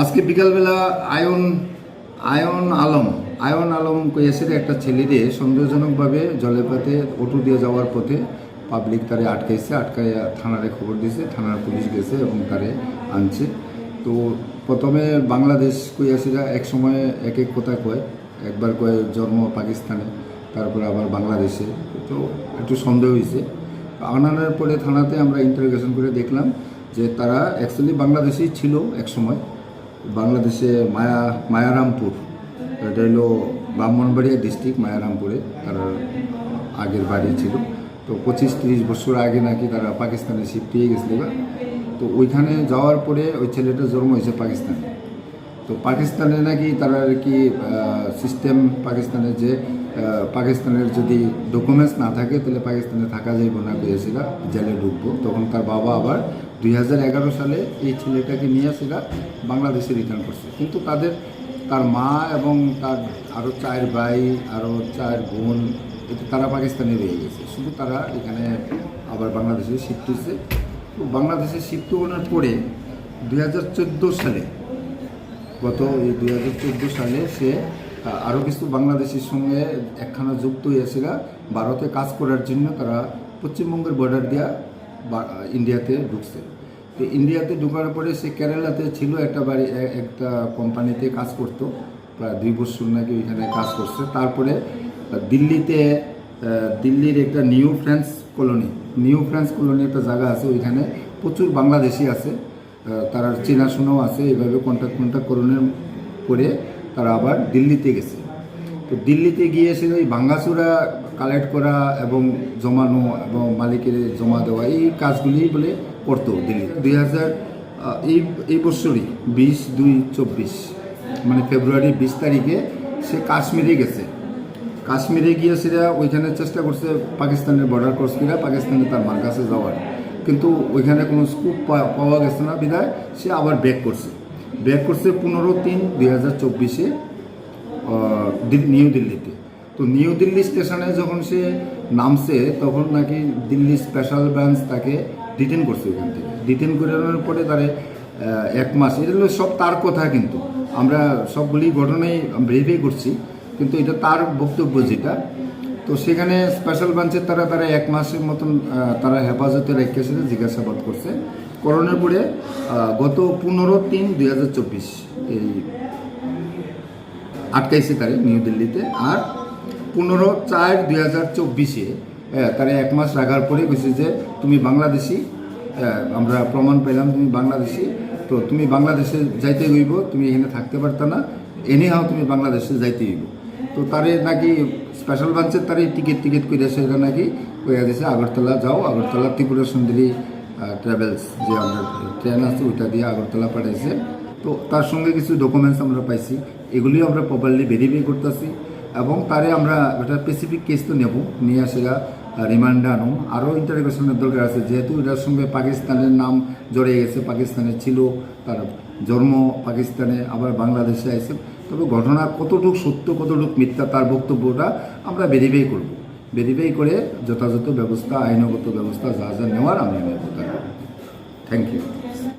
আজকে বিকালবেলা আয়ন আয়ন আলম আয়ন আলম কইয়াছে একটা ছেলে দিয়ে সন্দেহজনকভাবে জলের পথে অটো দিয়ে যাওয়ার পথে পাবলিক তারে আটকাইছে, আটকাইয়া থানারে খবর দিয়েছে থানার পুলিশ গেছে এবং তারে আনছে। তো প্রথমে বাংলাদেশ কইয়াছিরা এক সময় এক এক কথা কয়, একবার কয় জন্ম পাকিস্তানে, তারপর আবার বাংলাদেশে। তো একটু সন্দেহ হয়েছে আনানোর পরে থানাতে আমরা ইন্টারোগেশন করে দেখলাম যে তারা অ্যাকচুয়ালি বাংলাদেশেই ছিল এক সময়। বাংলাদেশে মায়া, মায়ারামপুর। এটা হলো ব্রাহ্মণবাড়িয়া ডিস্ট্রিক্ট মায়ারামপুরে তার আগের বাড়ি ছিল। তো পঁচিশ, তিরিশ বছর আগে নাকি তারা পাকিস্তানে শিফট হয়ে গেছিল তো ওইখানে যাওয়ার পরে ওই ছেলেটা জন্ম হয়েছে পাকিস্তানে। তো পাকিস্তানে নাকি তারা আর কি সিস্টেম পাকিস্তানের যে পাকিস্তানের যদি ডকুমেন্টস না থাকে, তাহলে পাকিস্তানে থাকা যাইব না পেয়েছিল জেলে ঢুকবো। তখন তার বাবা আবার দুই হাজার এগারো সালে এই ছেলেটাকে নিয়ে সেটা বাংলাদেশে রিটার্ন করছে। কিন্তু তাদের, তার মা এবং তার আরও চার ভাই আরও চার বোন এটা তারা পাকিস্তানে রয়ে গেছে। শুধু তারা এখানে আবার বাংলাদেশে শিফট হয়েছে তো বাংলাদেশে শিফট হওয়ার পরে দু হাজার চোদ্দ সালে গত এই দুই হাজার চোদ্দ সালে সে আরও কিছু বাংলাদেশের সঙ্গে একখানা যুক্ত হয়েছিল ভারতে কাজ করার জন্য তারা পশ্চিমবঙ্গের বর্ডার দিয়া ইন্ডিয়াতে ঢুকছে। তো ইন্ডিয়াতে ঢুকার পরে সে কেরালাতে ছিল একটা বাড়ি একটা কোম্পানিতে কাজ করতো। প্রায় দুই বছর নাকি ওইখানে কাজ করছে। তারপরে দিল্লিতে দিল্লির একটা নিউ ফ্রান্স কলোনি নিউ ফ্রান্স কলোনি একটা জায়গা আছে ওইখানে। প্রচুর বাংলাদেশি আছে। তারা চেনাশোনাও আছে, এভাবে কন্ট্যাক্ট কন্ট্যাক্ট করণের করে তারা আবার দিল্লিতে গেছে। তো দিল্লিতে গিয়ে সে ওই ভাঙ্গাচুরা কালেক্ট করা এবং জমানো এবং মালিকের জমা দেওয়া, এই কাজগুলি বলে করতো দিল্লি। দুই হাজার এই এই বছরই বিশ দুই চব্বিশ মানে ফেব্রুয়ারি বিশ তারিখে সে কাশ্মীরে গেছে। কাশ্মীরে গিয়ে সেটা ওইখানে চেষ্টা করছে পাকিস্তানের বর্ডার ক্রস করে পাকিস্তানে তার মার কাছে যাওয়ার। কিন্তু ওইখানে কোনো স্কুপ পাওয়া গেছে না বিধায় সে আবার ব্যাক করছে। ব্যাক করছে পনেরো তিন দুই হাজার চব্বিশে নিউ দিল্লিতে। তো নিউ দিল্লি স্টেশনে যখন সে নামছে, তখন নাকি দিল্লি স্পেশাল ব্রাঞ্চ তাকে ডিটেন করছে ওইখান থেকে। ডিটেন করানোর পরে তারে এক মাস, এটা হলো সব তার কথা কিন্তু। আমরা সবগুলি ঘটনাই ভেরিফাই করছি, কিন্তু এটা তার বক্তব্য যেটা তো সেখানে স্পেশাল ব্রাঞ্চের তারা তারা এক মাসের মতন তারা হেফাজতে রেখেছিল জিজ্ঞাসাবাদ করছে। করোনার পরে গত পনেরো তিন দুই হাজার চব্বিশ, এই আটকাইছে তারে নিউ দিল্লিতে। আর পনেরো চার দুই হাজার চব্বিশে তারা এক মাস রাখার পরে কইছে যে, তুমি বাংলাদেশি আমরা প্রমাণ পেলাম তুমি বাংলাদেশি, তো তুমি বাংলাদেশে যাইতে হইব, তুমি এখানে থাকতে পারতা না এনে হাও তুমি বাংলাদেশে যাইতে হইব। তো তারে নাকি স্পেশাল ব্রাঞ্চের তারে টিকিট টিকিট করে সেটা নাকি কইয়া দিছে, আগরতলা যাও, আগরতলা ত্রিপুরা সুন্দরী ট্রাভেলস যে আমরা ট্রেন আছে, ওইটা দিয়ে আগরতলা পাঠাইছে। তো তার সঙ্গে কিছু ডকুমেন্টস আমরা পাইছি। এগুলিও আমরা প্রপারলি ভেরিফাই করতেছি এবং তারে আমরা একটা স্পেসিফিক কেস তো নেব। নিয়ে আসেগা রিমান্ডে আনো। আরও ইন্টারোগেশনের দরকার আছে। যেহেতু এটার সঙ্গে পাকিস্তানের নাম জড়িয়ে গেছে পাকিস্তানে ছিল, তার জন্ম পাকিস্তানে, আবার বাংলাদেশে আছে তবে ঘটনা কতটুকু সত্য, কতটুকু মিথ্যা তার বক্তব্যটা আমরা ভেরিফাই করব। ভেরিফাই করে যথাযথ ব্যবস্থা, আইনগত ব্যবস্থা যা যা নেওয়ার আমি নেব থ্যাংক ইউ